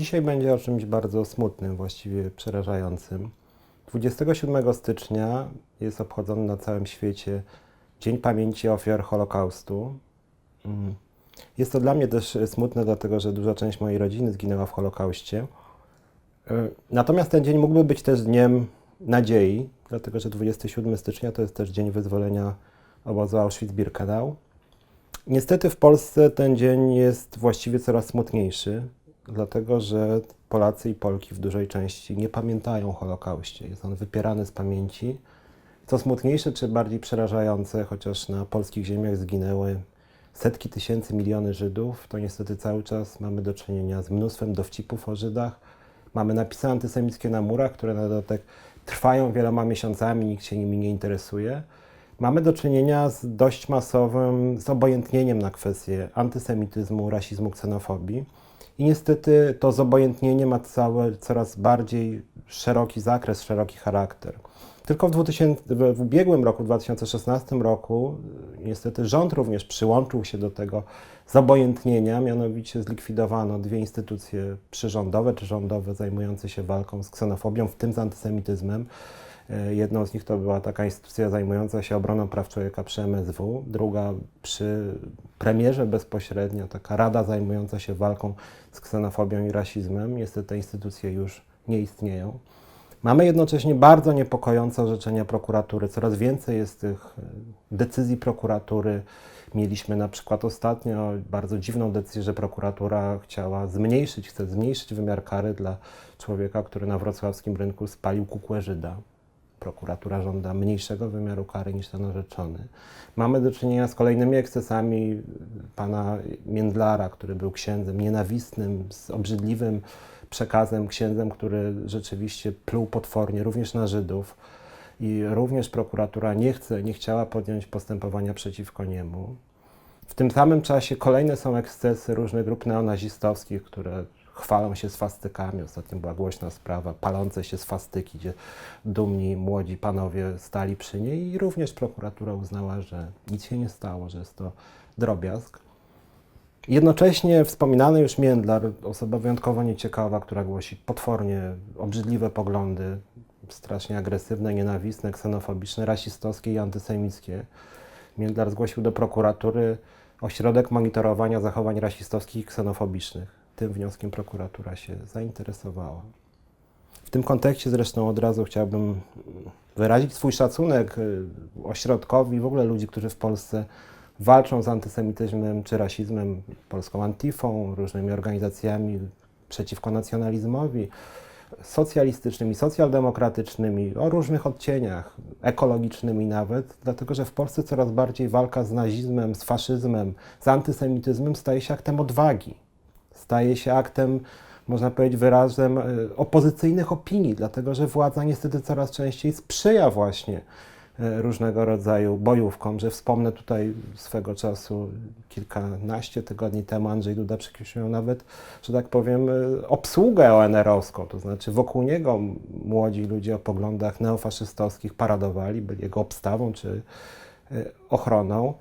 Dzisiaj będzie o czymś bardzo smutnym, właściwie przerażającym. 27 stycznia jest obchodzony na całym świecie Dzień Pamięci Ofiar Holokaustu. Mm. Jest to dla mnie też smutne, dlatego że duża część mojej rodziny zginęła w Holokauście. Y, Natomiast ten dzień mógłby być też dniem nadziei, dlatego że 27 stycznia to jest też dzień wyzwolenia obozu Auschwitz-Birkenau. Niestety w Polsce ten dzień jest właściwie coraz smutniejszy, dlatego że Polacy i Polki w dużej części nie pamiętają o Holokauście. Jest on wypierany z pamięci. Co smutniejsze czy bardziej przerażające, chociaż na polskich ziemiach zginęły setki tysięcy, miliony Żydów, to niestety cały czas mamy do czynienia z mnóstwem dowcipów o Żydach. Mamy napisy antysemickie na murach, które na dodatek trwają wieloma miesiącami, nikt się nimi nie interesuje. Mamy do czynienia z dość masowym zobojętnieniem na kwestie antysemityzmu, rasizmu, ksenofobii. I niestety to zobojętnienie ma cały, coraz bardziej szeroki zakres, szeroki charakter. Tylko w, 2000, w ubiegłym roku, w 2016 roku, y, niestety rząd również przyłączył się do tego zobojętnienia, mianowicie zlikwidowano dwie instytucje przyrządowe czy rządowe zajmujące się walką z ksenofobią, w tym z antysemityzmem. E, Jedną z nich to była taka instytucja zajmująca się obroną praw człowieka przy MSW, druga przy premierze bezpośrednio, taka rada zajmująca się walką z ksenofobią i rasizmem. Niestety te instytucje już nie istnieją. Mamy jednocześnie bardzo niepokojące orzeczenia prokuratury. Coraz więcej jest tych e, decyzji prokuratury. Mieliśmy na przykład ostatnio bardzo dziwną decyzję, że prokuratura chciała zmniejszyć, chce zmniejszyć wymiar kary dla człowieka, który na wrocławskim rynku spalił kukłę Żyda. Prokuratura żąda mniejszego wymiaru kary niż ten orzeczony. Mamy do czynienia z kolejnymi ekscesami pana Międlara, który był księdzem nienawistnym, z obrzydliwym przekazem, księdzem, który rzeczywiście pluł potwornie również na Żydów. I również prokuratura nie chce, nie chciała podjąć postępowania przeciwko niemu. W tym samym czasie kolejne są ekscesy różnych grup neonazistowskich, które chwalą się swastykami. Ostatnio była głośna sprawa, palące się swastyki, gdzie dumni młodzi panowie stali przy niej i również prokuratura uznała, że nic się nie stało, że jest to drobiazg. Jednocześnie wspominany już Międlar, osoba wyjątkowo nieciekawa, która głosi potwornie obrzydliwe poglądy, strasznie agresywne, nienawistne, ksenofobiczne, rasistowskie i antysemickie. Międlar zgłosił do prokuratury ośrodek monitorowania zachowań rasistowskich i ksenofobicznych. Tym wnioskiem prokuratura się zainteresowała. W tym kontekście zresztą od razu chciałbym wyrazić swój szacunek y, ośrodkowi, w ogóle ludzi, którzy w Polsce walczą z antysemityzmem czy rasizmem, polską Antifą, różnymi organizacjami przeciwko nacjonalizmowi, socjalistycznymi, socjaldemokratycznymi, o różnych odcieniach, ekologicznymi nawet, dlatego że w Polsce coraz bardziej walka z nazizmem, z faszyzmem, z antysemityzmem staje się aktem odwagi, staje się aktem, można powiedzieć, wyrazem e, opozycyjnych opinii, dlatego że władza niestety coraz częściej sprzyja właśnie e, różnego rodzaju bojówkom, że wspomnę tutaj swego czasu, kilkanaście tygodni temu Andrzej Duda przykrzył nawet, że tak powiem, e, obsługę ONR-owską, to znaczy wokół niego młodzi ludzie o poglądach neofaszystowskich paradowali, byli jego obstawą czy ochroną.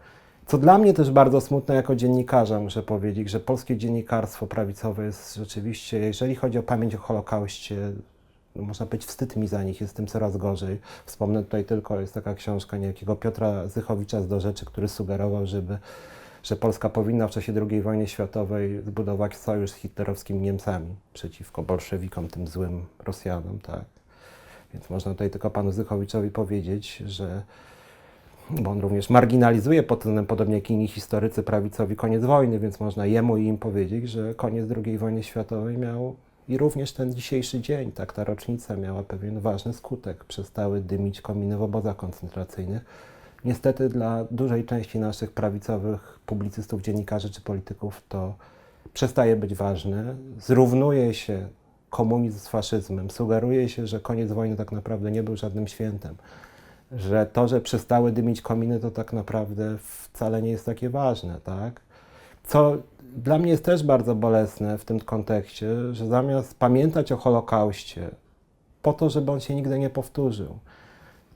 Co dla mnie też bardzo smutne jako dziennikarza, muszę powiedzieć, że polskie dziennikarstwo prawicowe jest rzeczywiście, jeżeli chodzi o pamięć o Holokauście, no można powiedzieć, wstyd mi za nich, jest tym coraz gorzej. Wspomnę tutaj tylko, jest taka książka niejakiego Piotra Zychowicza z Do Rzeczy, który sugerował, żeby, że Polska powinna w czasie II wojny światowej zbudować sojusz z hitlerowskimi Niemcami przeciwko bolszewikom, tym złym Rosjanom, tak. Więc można tutaj tylko panu Zychowiczowi powiedzieć, że bo on również marginalizuje pod względem, podobnie jak inni historycy prawicowi, koniec wojny, więc można jemu i im powiedzieć, że koniec II wojny światowej miał i również ten dzisiejszy dzień, tak, ta rocznica miała pewien ważny skutek. Przestały dymić kominy w obozach koncentracyjnych. Niestety dla dużej części naszych prawicowych publicystów, dziennikarzy czy polityków to przestaje być ważne. Zrównuje się komunizm z faszyzmem. Sugeruje się, że koniec wojny tak naprawdę nie był żadnym świętem że to, że przestały dymić kominy, to tak naprawdę wcale nie jest takie ważne, tak? Co dla mnie jest też bardzo bolesne w tym kontekście, że zamiast pamiętać o Holokauście, po to, żeby on się nigdy nie powtórzył,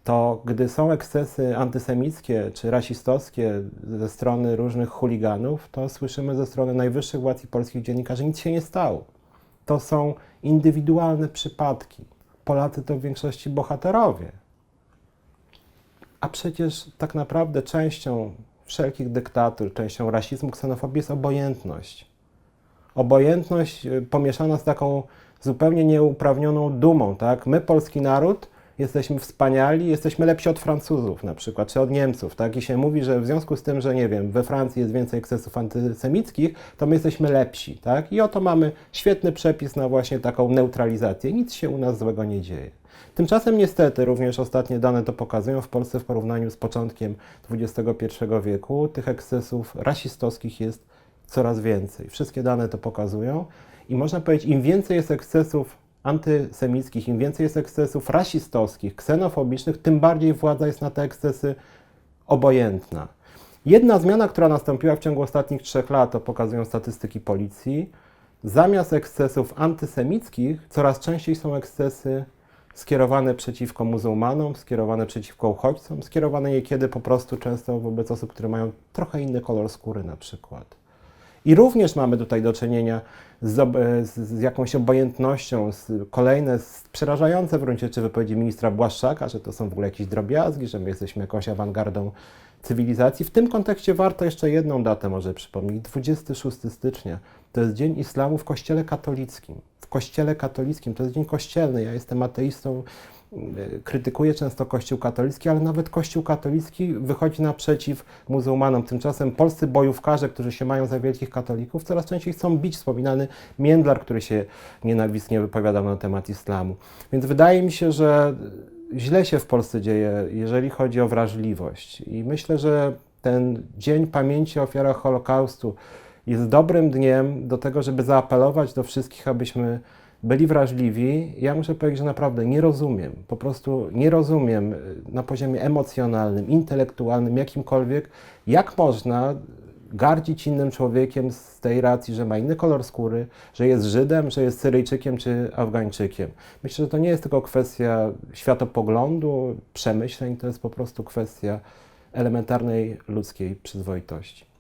to gdy są ekscesy antysemickie czy rasistowskie ze strony różnych chuliganów, to słyszymy ze strony najwyższych władz i polskich dziennikarzy, nic się nie stało. To są indywidualne przypadki. Polacy to w większości bohaterowie. A przecież tak naprawdę częścią wszelkich dyktatur, częścią rasizmu, ksenofobii jest obojętność. Obojętność y, pomieszana z taką zupełnie nieuprawnioną dumą, tak? My, polski naród, jesteśmy wspaniali, jesteśmy lepsi od Francuzów na przykład, czy od Niemców, tak? I się mówi, że w związku z tym, że nie wiem, we Francji jest więcej ekscesów antysemickich, to my jesteśmy lepsi, tak? I oto mamy świetny przepis na właśnie taką neutralizację. Nic się u nas złego nie dzieje. Tymczasem niestety również ostatnie dane to pokazują w Polsce w porównaniu z początkiem XXI wieku tych ekscesów rasistowskich jest coraz więcej. Wszystkie dane to pokazują i można powiedzieć, im więcej jest ekscesów antysemickich, im więcej jest ekscesów rasistowskich, ksenofobicznych, tym bardziej władza jest na te ekscesy obojętna. Jedna zmiana, która nastąpiła w ciągu ostatnich trzech lat, to pokazują statystyki policji. Zamiast ekscesów antysemickich, coraz częściej są ekscesy skierowane przeciwko muzułmanom, skierowane przeciwko uchodźcom, skierowane niekiedy po prostu często wobec osób, które mają trochę inny kolor skóry na przykład. I również mamy tutaj do czynienia z, z jakąś obojętnością, z, kolejne z przerażające w gruncie rzeczy wypowiedzi ministra Błaszczaka, że to są w ogóle jakieś drobiazgi, że my jesteśmy jakąś awangardą cywilizacji. W tym kontekście warto jeszcze jedną datę może przypomnieć. 26 stycznia to jest Dzień Islamu w Kościele Katolickim. Kościele Katolickim to jest dzień kościelny. Ja jestem ateistą, y, krytykuję często Kościół katolicki, ale nawet Kościół katolicki wychodzi naprzeciw muzułmanom. Tymczasem polscy bojówkarze, którzy się mają za wielkich katolików, coraz częściej chcą bić wspominany Międlar, który się nienawistnie wypowiadał na temat islamu. Więc wydaje mi się, że źle się w Polsce dzieje, jeżeli chodzi o wrażliwość. I myślę, że ten Dzień Pamięci o ofiarach Holokaustu jest dobrym dniem do tego, żeby zaapelować do wszystkich, abyśmy byli wrażliwi. Ja muszę powiedzieć, że naprawdę nie rozumiem, po prostu nie rozumiem y, na poziomie emocjonalnym, intelektualnym, jakimkolwiek, jak można gardzić innym człowiekiem z tej racji, że ma inny kolor skóry, że jest Żydem, że jest Syryjczykiem czy Afgańczykiem. Myślę, że to nie jest tylko kwestia światopoglądu, przemyśleń, to jest po prostu kwestia elementarnej ludzkiej przyzwoitości.